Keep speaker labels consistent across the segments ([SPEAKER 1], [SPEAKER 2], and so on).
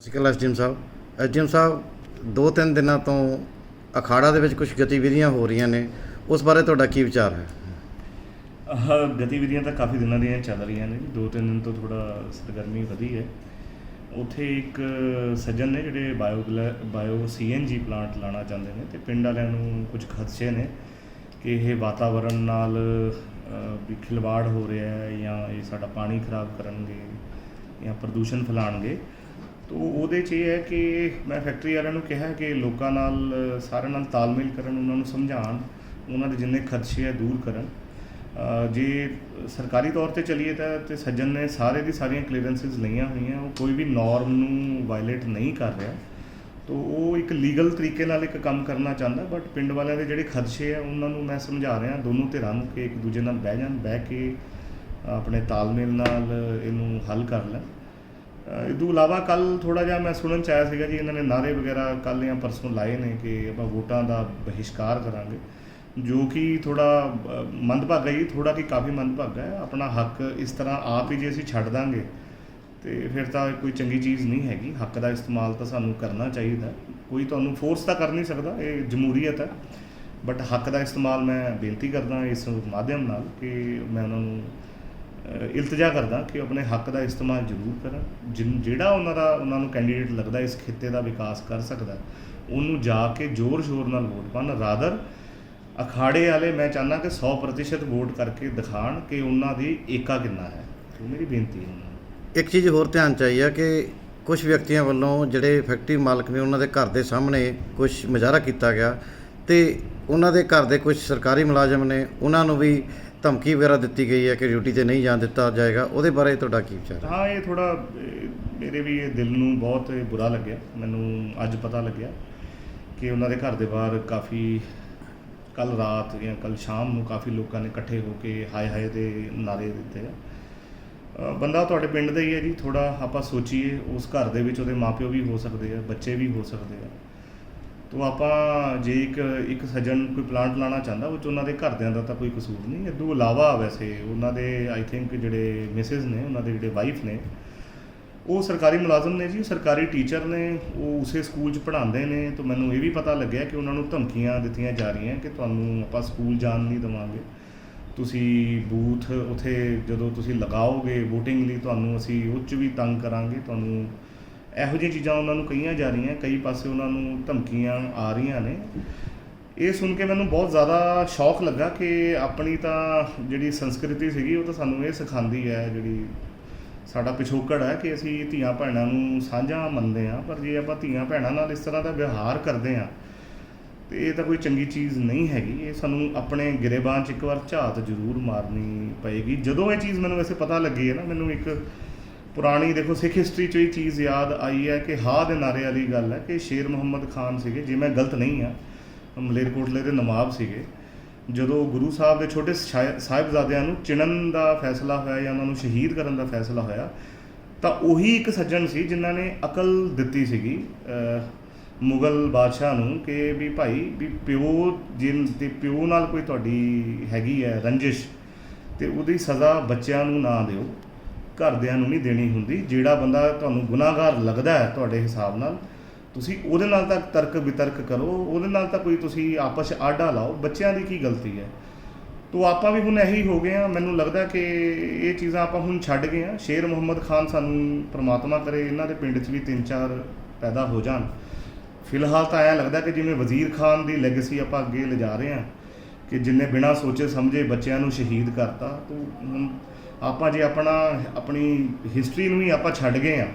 [SPEAKER 1] ਸਤਿ ਸ਼੍ਰੀ ਅਕਾਲ ਐਸਡੀਐਮ ਸਾਹਿਬ। ਐਸਡੀਐਮ ਸਾਹਿਬ ਦੋ ਤਿੰਨ ਦਿਨਾਂ ਤੋਂ ਅਖਾੜਾ ਦੇ ਵਿੱਚ ਕੁਝ ਗਤੀਵਿਧੀਆਂ ਹੋ ਰਹੀਆਂ ਨੇ। ਉਸ ਬਾਰੇ ਤੁਹਾਡਾ ਕੀ ਵਿਚਾਰ ਹੈ?
[SPEAKER 2] ਗਤੀਵਿਧੀਆਂ ਤਾਂ ਕਾਫੀ ਦਿਨਾਂ ਦੀਆਂ ਚੱਲ ਰਹੀਆਂ ਨੇ। ਦੋ ਤਿੰਨ ਦਿਨ ਤੋਂ ਥੋੜਾ ਸਰਗਰਮੀ ਵਧੀ ਹੈ। ਉੱਥੇ ਇੱਕ ਸੱਜਣ ਨੇ ਜਿਹੜੇ ਬਾਇਓ ਬਾਇਓ ਸੀਐਨਜੀ ਪਲਾਂਟ ਲਾਣਾ ਚਾਹੁੰਦੇ ਨੇ ਤੇ ਪਿੰਡ ਵਾਲਿਆਂ ਨੂੰ ਕੁਝ ਖਦਸ਼ੇ ਨੇ ਕਿ ਇਹ ਵਾਤਾਵਰਣ ਨਾਲ ਵੀ ਖਿਲਵਾੜ ਹੋ ਰਿਹਾ ਹੈ ਜਾਂ ਇਹ ਸਾਡਾ ਪਾਣੀ ਖਰਾਬ ਕਰਨਗੇ ਜਾਂ ਪ੍ਰਦੂਸ਼ਣ ਫੈਲਾਣਗੇ ਤੋ ਉਹਦੇ 'ਚ ਇਹ ਹੈ ਕਿ ਮੈਂ ਫੈਕਟਰੀ ਵਾਲਿਆਂ ਨੂੰ ਕਿਹਾ ਕਿ ਲੋਕਾਂ ਨਾਲ, ਸਾਰਿਆਂ ਨਾਲ ਤਾਲਮੇਲ ਕਰਨ, ਉਹਨਾਂ ਨੂੰ ਸਮਝਾਉਣ, ਉਹਨਾਂ ਦੇ ਜਿੰਨੇ ਖਦਸ਼ੇ ਆ ਦੂਰ ਕਰਨ। ਜੇ ਸਰਕਾਰੀ ਤੌਰ ਤੇ ਚਲੀਏ ਤਾਂ, ਤੇ ਸੱਜਣ ਨੇ ਸਾਰੇ ਦੀ ਸਾਰੀਆਂ ਕਲੀਅਰੈਂਸਿਸ ਲਈਆਂ ਹੋਈਆਂ, ਉਹ ਕੋਈ ਵੀ ਨਾਰਮ ਨੂੰ ਵਾਇਲੇਟ ਨਹੀਂ ਕਰ ਰਿਹਾ। ਤੋ ਉਹ ਇੱਕ ਲੀਗਲ ਤਰੀਕੇ ਨਾਲ ਇੱਕ ਕੰਮ ਕਰਨਾ ਚਾਹੁੰਦਾ ਬਟ ਪਿੰਡ ਵਾਲਿਆਂ ਦੇ ਜਿਹੜੇ ਖਦਸ਼ੇ ਆ, ਉਹਨਾਂ ਨੂੰ ਮੈਂ ਸਮਝਾ ਰਿਹਾ, ਦੋਨੋਂ ਧਿਰਾਂ ਨੂੰ ਕਿ ਇੱਕ ਦੂਜੇ ਨਾਲ ਬਹਿ ਜਾਣ, ਬਹਿ ਕੇ ਆਪਣੇ ਤਾਲਮੇਲ ਨਾਲ ਇਹਨੂੰ ਹੱਲ ਕਰ ਲੈਣ। ਅਹ ਇਹ ਤੋਂ ਇਲਾਵਾ ਕੱਲ ਥੋੜਾ ਜਿਹਾ ਮੈਂ ਸੁਣਨ ਚ ਆਇਆ ਸੀਗਾ ਜੀ, ਇਹਨਾਂ ਨੇ ਨਾਰੇ ਵਗੈਰਾ ਕੱਲ ਜਾਂ ਪਰਸੋਂ ਲਾਏ ਨੇ ਕਿ ਆਪਾਂ ਵੋਟਾਂ ਦਾ ਬਹਿਸ਼ਕਾਰ ਕਰਾਂਗੇ। ਜੋ ਕਿ ਥੋੜਾ ਮੰਦਭਾਗਾ ਜੀ ਥੋੜਾ ਕਿ ਕਾਫੀ ਮੰਦਭਾਗਾ ਹੈ। ਆਪਣਾ ਹੱਕ ਇਸ ਤਰ੍ਹਾਂ ਆਪ ਹੀ ਜੇ ਅਸੀਂ ਛੱਡ ਦਾਂਗੇ, ਤੇ ਫਿਰ ਤਾਂ ਕੋਈ ਚੰਗੀ ਚੀਜ਼ ਨਹੀਂ ਹੈਗੀ। ਹੱਕ ਦਾ ਇਸਤੇਮਾਲ ਤਾਂ ਸਾਨੂੰ ਕਰਨਾ ਚਾਹੀਦਾ। ਕੋਈ ਤੁਹਾਨੂੰ ਫੋਰਸ ਤਾਂ ਕਰ ਨਹੀਂ ਸਕਦਾ, ਇਹ ਜਮਹੂਰੀਅਤ ਹੈ। ਬਟ ਹੱਕ ਦਾ ਇਸਤੇਮਾਲ ਮੈਂ ਬੇਨਤੀ ਕਰਦਾ ਇਸ ਮਾਧਿਅਮ ਨਾਲ ਕਿ ਮੈਂ ਉਹਨਾਂ ਨੂੰ ਇਲਤਜਾ ਕਰਦਾ ਕਿ ਉਹ ਆਪਣੇ ਹੱਕ ਦਾ ਇਸਤੇਮਾਲ ਜ਼ਰੂਰ ਕਰਨ। ਜਿਨ, ਜਿਹੜਾ ਉਹਨਾਂ ਦਾ, ਉਹਨਾਂ ਨੂੰ ਕੈਂਡੀਡੇਟ ਲੱਗਦਾ, ਇਸ ਖਿੱਤੇ ਦਾ ਵਿਕਾਸ ਕਰ ਸਕਦਾ, ਉਹਨੂੰ ਜਾ ਕੇ ਜ਼ੋਰ ਸ਼ੋਰ ਨਾਲ ਵੋਟ ਪਾਉਣ। ਰਾਦਰ ਅਖਾੜੇ ਵਾਲੇ, ਮੈਂ ਚਾਹੁੰਦਾ ਕਿ 100% ਵੋਟ ਕਰਕੇ ਦਿਖਾਣ ਕਿ ਉਹਨਾਂ ਦੀ ਏਕਾ ਕਿੰਨਾ ਹੈ। ਉਹ ਮੇਰੀ ਬੇਨਤੀ ਹੈ
[SPEAKER 1] ਇੱਕ ਚੀਜ਼ ਹੋਰ ਧਿਆਨ ਚ ਆਈ ਹੈ ਕਿ ਕੁਝ ਵਿਅਕਤੀਆਂ ਵੱਲੋਂ ਜਿਹੜੇ ਫੈਕਟਰੀ ਮਾਲਕ ਨੇ, ਉਹਨਾਂ ਦੇ ਘਰ ਦੇ ਸਾਹਮਣੇ ਕੁਝ ਮੁਜ਼ਾਹਰਾ ਕੀਤਾ ਗਿਆ ਤੇ ਉਹਨਾਂ ਦੇ ਘਰ ਦੇ ਕੁਝ ਸਰਕਾਰੀ ਮੁਲਾਜ਼ਮ ਨੇ, ਉਹਨਾਂ ਨੂੰ ਵੀ ਧਮਕੀ ਵਗੈਰਾ ਦਿੱਤੀ ਗਈ ਹੈ ਕਿ ਡਿਊਟੀ ਤੇ ਨਹੀਂ ਜਾਣ ਦਿੱਤਾ ਜਾਏਗਾ, ਉਹਦੇ ਬਾਰੇ ਤੁਹਾਡਾ ਕੀ ਵਿਚਾਰ ਹੈ?
[SPEAKER 2] ਹਾਂ, ਇਹ ਥੋੜਾ ਮੇਰੇ ਵੀ ਇਹ ਦਿਲ ਨੂੰ ਬਹੁਤ ਬੁਰਾ ਲੱਗਿਆ। ਮੈਨੂੰ ਅੱਜ ਪਤਾ ਲੱਗਿਆ ਕਿ ਉਹਨਾਂ ਦੇ ਘਰ ਦੇ ਬਾਹਰ ਕਾਫੀ ਕੱਲ ਰਾਤ ਜਾਂ ਕੱਲ ਸ਼ਾਮ ਨੂੰ ਕਾਫੀ ਲੋਕਾਂ ਨੇ ਇਕੱਠੇ ਹੋ ਕੇ ਹਾਏ ਹਾਏ ਦੇ ਨਾਰੇ ਦਿੱਤੇ ਆ। ਬੰਦਾ ਤੁਹਾਡੇ ਪਿੰਡ ਦਾ ਹੀ ਹੈ ਜੀ ਥੋੜਾ ਆਪਾਂ ਸੋਚੀਏ, ਉਸ ਘਰ ਦੇ ਵਿੱਚ ਉਹਦੇ ਮਾਪਿਓ ਵੀ ਹੋ ਸਕਦੇ ਆ, ਬੱਚੇ ਵੀ ਹੋ ਸਕਦੇ ਆ। ਤੋ ਆਪਾਂ ਜੇ ਇੱਕ ਇੱਕ ਸੱਜਣ ਕੋਈ ਪਲਾਂਟ ਲਾਣਾ ਚਾਹੁੰਦਾ, ਉਹ 'ਚ ਉਹਨਾਂ ਦੇ ਘਰਦਿਆਂ ਦਾ ਤਾਂ ਕੋਈ ਕਸੂਰ ਨਹੀਂ। ਇਹ ਤੋਂ ਇਲਾਵਾ ਵੈਸੇ ਉਹਨਾਂ ਦੇ ਆਈ ਥਿੰਕ ਜਿਹੜੇ ਮਿਸਿਸ ਨੇ, ਉਹਨਾਂ ਦੇ ਜਿਹੜੇ ਵਾਈਫ ਨੇ, ਉਹ ਸਰਕਾਰੀ ਮੁਲਾਜ਼ਮ ਨੇ ਜੀ, ਉਹ ਸਰਕਾਰੀ ਟੀਚਰ ਨੇ, ਉਹ ਉਸੇ ਸਕੂਲ 'ਚ ਪੜ੍ਹਾਉਂਦੇ ਨੇ। ਤਾਂ ਮੈਨੂੰ ਇਹ ਵੀ ਪਤਾ ਲੱਗਿਆ ਕਿ ਉਹਨਾਂ ਨੂੰ ਧਮਕੀਆਂ ਦਿੱਤੀਆਂ ਜਾ ਰਹੀਆਂ ਕਿ ਤੁਹਾਨੂੰ ਆਪਾਂ ਸਕੂਲ ਜਾਣ ਨਹੀਂ ਦੇਵਾਂਗੇ। ਤੁਸੀਂ ਬੂਥ ਉਥੇ ਜਦੋਂ ਤੁਸੀਂ ਲਗਾਓਗੇ VOTING ਲਈ, ਤੁਹਾਨੂੰ ਅਸੀਂ ਉਹ 'ਚ ਵੀ ਤੰਗ ਕਰਾਂਗੇ, ਤੁਹਾਨੂੰ ਇਹੋ ਜਿਹੀਆਂ ਚੀਜ਼ਾਂ ਉਹਨਾਂ ਨੂੰ ਕਹੀਆਂ ਜਾ ਰਹੀਆਂ, ਕਈ ਪਾਸੇ ਉਹਨਾਂ ਨੂੰ ਧਮਕੀਆਂ ਆ ਰਹੀਆਂ ਨੇ। ਇਹ ਸੁਣ ਕੇ ਮੈਨੂੰ ਬਹੁਤ ਜ਼ਿਆਦਾ ਸ਼ੌਕ ਲੱਗਾ ਕਿ ਆਪਣੀ ਤਾਂ ਜਿਹੜੀ ਸੰਸਕ੍ਰਿਤੀ ਸੀਗੀ, ਉਹ ਤਾਂ ਸਾਨੂੰ ਇਹ ਸਿਖਾਉਂਦੀ ਹੈ ਜਿਹੜੀ ਸਾਡਾ ਪਿਛੋਕੜ ਹੈ ਕਿ ਅਸੀਂ ਧੀਆਂ ਭੈਣਾਂ ਨੂੰ ਸਾਂਝਾ ਮੰਨਦੇ ਹਾਂ, ਪਰ ਜੇ ਆਪਾਂ ਧੀਆਂ ਭੈਣਾਂ ਨਾਲ ਇਸ ਤਰ੍ਹਾਂ ਦਾ ਵਿਵਹਾਰ ਕਰਦੇ ਹਾਂ, ਤੇ ਇਹ ਤਾਂ ਕੋਈ ਚੰਗੀ ਚੀਜ਼ ਨਹੀਂ ਹੈਗੀ। ਇਹ ਸਾਨੂੰ ਆਪਣੇ ਗਿਰੇਬਾਨ 'ਚ ਇੱਕ ਵਾਰ ਝਾਤ ਜ਼ਰੂਰ ਮਾਰਨੀ ਪਏਗੀ। ਜਦੋਂ ਇਹ ਚੀਜ਼ ਮੈਨੂੰ ਵੈਸੇ ਪਤਾ ਲੱਗੀ ਹੈ ਨਾ, ਮੈਨੂੰ ਇੱਕ ਪੁਰਾਣੀ ਦੇਖੋ ਸਿੱਖ ਹਿਸਟਰੀ 'ਚ ਇਹ ਚੀਜ਼ ਯਾਦ ਆਈ ਹੈ ਕਿ ਹਾ ਦੇ ਨਾਰੇ ਵਾਲੀ ਗੱਲ ਹੈ ਕਿ ਸ਼ੇਰ ਮੁਹੰਮਦ ਖਾਨ ਸੀਗੇ, ਜੇ ਮੈਂ ਗਲਤ ਨਹੀਂ ਆ ਮਲੇਰਕੋਟਲੇ ਦੇ ਨਵਾਬ ਸੀਗੇ, ਜਦੋਂ ਗੁਰੂ ਸਾਹਿਬ ਦੇ ਛੋਟੇ ਸ਼ਾਹ- ਸਾਹਿਬਜ਼ਾਦਿਆਂ ਨੂੰ ਚਿਣਨ ਦਾ ਫੈਸਲਾ ਹੋਇਆ ਜਾਂ ਉਹਨਾਂ ਨੂੰ ਸ਼ਹੀਦ ਕਰਨ ਦਾ ਫੈਸਲਾ ਹੋਇਆ, ਤਾਂ ਉਹੀ ਇੱਕ ਸੱਜਣ ਸੀ ਜਿਨ੍ਹਾਂ ਨੇ ਅਕਲ ਦਿੱਤੀ ਸੀਗੀ ਮੁਗਲ ਬਾਦਸ਼ਾਹ ਨੂੰ ਕਿ ਵੀ ਭਾਈ, ਵੀ ਪਿਓ ਜਿਨ, ਤੇ ਪਿਓ ਨਾਲ ਕੋਈ ਤੁਹਾਡੀ ਹੈਗੀ ਹੈ ਰੰਜਿਸ਼, ਤੇ ਉਹਦੀ ਸਜ਼ਾ ਬੱਚਿਆਂ ਨੂੰ ਨਾ ਦਿਓ। ਘਰਦਿਆਂ ਨੂੰ ਨਹੀਂ ਦੇਣੀ ਹੁੰਦੀ। ਜਿਹੜਾ ਬੰਦਾ ਤੁਹਾਨੂੰ ਗੁਨਾਹਗਾਰ ਲੱਗਦਾ ਹੈ ਤੁਹਾਡੇ ਹਿਸਾਬ ਨਾਲ, ਤੁਸੀਂ ਉਹਦੇ ਨਾਲ ਤਾਂ ਤਰਕ ਵਿਤਰਕ ਕਰੋ, ਉਹਦੇ ਨਾਲ ਤਾਂ ਕੋਈ ਤੁਸੀਂ ਆਪਸ 'ਚ ਆਡਾ ਲਾਓ। ਬੱਚਿਆਂ ਦੀ ਕੀ ਗਲਤੀ ਹੈ? ਤੋ ਆਪਾਂ ਵੀ ਹੁਣ ਇਹੀ ਹੋ ਗਏ ਆ ਮੈਨੂੰ ਲੱਗਦਾ ਕਿ ਇਹ ਚੀਜ਼ਾਂ ਆਪਾਂ ਹੁਣ ਛੱਡ ਗਏ ਆ ਸ਼ੇਰ ਮੁਹੰਮਦ ਖਾਨ ਸਾਨੂੰ ਪ੍ਰਮਾਤਮਾ ਕਰੇ, ਇਹਨਾਂ ਦੇ ਪਿੰਡ 'ਚ ਵੀ ਤਿੰਨ ਚਾਰ ਪੈਦਾ ਹੋ ਜਾਣ। ਫਿਲਹਾਲ ਤਾਂ ਐਂ ਲੱਗਦਾ ਕਿ ਜਿਵੇਂ ਵਜ਼ੀਰ ਖਾਨ ਦੀ ਲੈਗੇਸੀ ਆਪਾਂ ਅੱਗੇ ਲਿਜਾ ਰਹੇ ਆ ਕਿ ਜਿੰਨੇ ਬਿਨਾਂ ਸੋਚੇ ਸਮਝੇ ਬੱਚਿਆਂ ਨੂੰ ਸ਼ਹੀਦ ਕਰਤਾ, ਤੋ ਹੁਣ ਆਪਾਂ ਜੇ ਆਪਣਾ, ਆਪਣੀ ਹਿਸਟਰੀ ਨੂੰ ਹੀ ਆਪਾਂ ਛੱਡ ਗਏ ਆ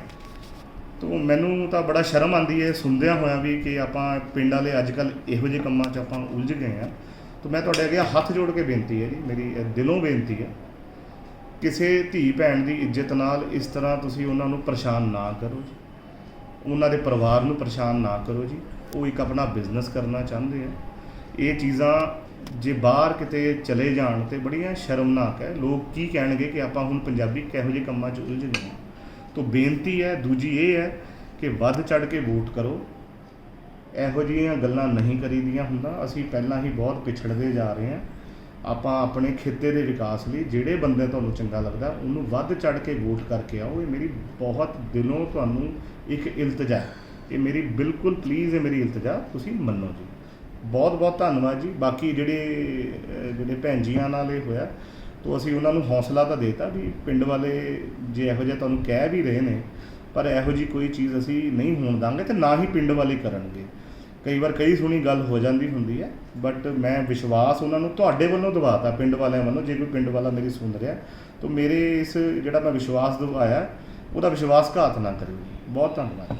[SPEAKER 2] ਤੋ ਮੈਨੂੰ ਤਾਂ ਬੜਾ ਸ਼ਰਮ ਆਂਦੀ ਹੈ ਸੁਣਦਿਆਂ ਹੋਇਆਂ ਵੀ ਕਿ ਆਪਾਂ ਪਿੰਡ ਵਾਲੇ ਅੱਜ ਕੱਲ ਇਹੋ ਜਿਹੇ ਕੰਮਾਂ 'ਚ ਆਪਾਂ ਉਲਝ ਗਏ ਆ ਤਾਂ ਮੈਂ ਤੁਹਾਡੇ ਅੱਗੇ ਹੱਥ ਜੋੜ ਕੇ ਬੇਨਤੀ ਹੈ ਜੀ, ਮੇਰੀ ਦਿਲੋਂ ਬੇਨਤੀ ਹੈ, ਕਿਸੇ ਧੀ ਭੈਣ ਦੀ ਇੱਜ਼ਤ ਨਾਲ ਇਸ ਤਰ੍ਹਾਂ ਤੁਸੀਂ ਉਹਨਾਂ ਨੂੰ ਪਰੇਸ਼ਾਨ ਨਾ ਕਰੋ ਜੀ। ਉਹਨਾਂ ਦੇ ਪਰਿਵਾਰ ਨੂੰ ਪਰੇਸ਼ਾਨ ਨਾ ਕਰੋ ਜੀ। ਉਹ ਇੱਕ ਆਪਣਾ ਬਿਜ਼ਨਸ ਕਰਨਾ ਚਾਹੁੰਦੇ ਆ। ਇਹ ਚੀਜ਼ਾਂ ਜੇ ਬਾਹਰ ਕਿਤੇ ਚਲੇ ਜਾਣ ਤੇ ਬੜੀਆਂ ਸ਼ਰਮਨਾਕ ਹੈ। ਲੋਕ ਕੀ ਕਹਿਣਗੇ ਕਿ ਆਪਾਂ ਹੁਣ ਪੰਜਾਬੀ ਕਿਹੋ ਜਿਹੇ ਕੰਮਾਂ 'ਚ ਉਲਝ ਗਏ ਹਾਂ? ਤੋਂ ਬੇਨਤੀ ਹੈ, ਦੂਜੀ ਇਹ ਹੈ ਕਿ ਵੱਧ ਚੜ ਕੇ ਵੋਟ ਕਰੋ। ਇਹੋ ਜਿਹੀਆਂ ਗੱਲਾਂ ਨਹੀਂ ਕਰੀਦੀਆਂ ਹੁੰਦਾ। ਅਸੀਂ ਪਹਿਲਾਂ ਹੀ ਬਹੁਤ ਪਿਛੜਦੇ ਜਾ ਰਹੇ ਹਾਂ। ਆਪਾਂ ਆਪਣੇ ਖਿੱਤੇ ਦੇ ਵਿਕਾਸ ਲਈ ਜਿਹੜੇ ਬੰਦੇ ਤੁਹਾਨੂੰ ਚੰਗਾ ਲੱਗਦਾ, ਉਹਨੂੰ ਵੱਧ ਚੜ ਕੇ ਵੋਟ ਕਰਕੇ ਆਓ। ਇਹ ਮੇਰੀ ਬਹੁਤ ਦਿਲੋਂ ਤੁਹਾਨੂੰ ਇੱਕ ਇਲਤਜਾ ਹੈ। ਇਹ ਮੇਰੀ ਬਿਲਕੁਲ ਪਲੀਜ਼ ਇਹ ਮੇਰੀ ਇਲਤਜਾ। ਤੁਸੀਂ ਮੰਨੋ ਜੀ। ਬਹੁਤ ਬਹੁਤ ਧੰਨਵਾਦ ਜੀ। ਬਾਕੀ ਜਿਹੜੇ ਜਿਹੜੇ ਭੈਣ ਜੀਆਂ ਨਾਲ ਇਹ ਹੋਇਆ, ਤੋਂ ਅਸੀਂ ਉਹਨਾਂ ਨੂੰ ਹੌਸਲਾ ਤਾਂ ਦੇਤਾ ਵੀ ਪਿੰਡ ਵਾਲੇ ਜੇ ਇਹੋ ਜਿਹਾ ਤੁਹਾਨੂੰ ਕਹਿ ਵੀ ਰਹੇ ਨੇ, ਪਰ ਇਹੋ ਜੀ ਕੋਈ ਚੀਜ਼ ਅਸੀਂ ਨਹੀਂ ਹੋਣ ਦਾਂਗੇ ਤੇ ਨਾ ਹੀ ਪਿੰਡ ਵਾਲੇ ਕਰਨਗੇ। ਕਈ ਵਾਰ ਕਈ ਸੁਣੀ ਗੱਲ ਹੋ ਜਾਂਦੀ ਹੁੰਦੀ ਹੈ ਬਟ ਮੈਂ ਵਿਸ਼ਵਾਸ ਉਹਨਾਂ ਨੂੰ ਤੁਹਾਡੇ ਵੱਲੋਂ ਦਵਾਤਾ, ਪਿੰਡ ਵਾਲਿਆਂ ਵੱਲੋਂ, ਜੇ ਕੋਈ ਪਿੰਡ ਵਾਲਾ ਮੇਰੀ ਸੁਣ ਰਿਹਾ, ਤਾਂ ਮੇਰੇ ਇਸ ਜਿਹੜਾ ਮੈਂ ਵਿਸ਼ਵਾਸ ਦਵਾਇਆ, ਉਹਦਾ ਵਿਸ਼ਵਾਸਘਾਤ ਨਾ ਕਰਿਓ ਜੀ। ਬਹੁਤ ਧੰਨਵਾਦ।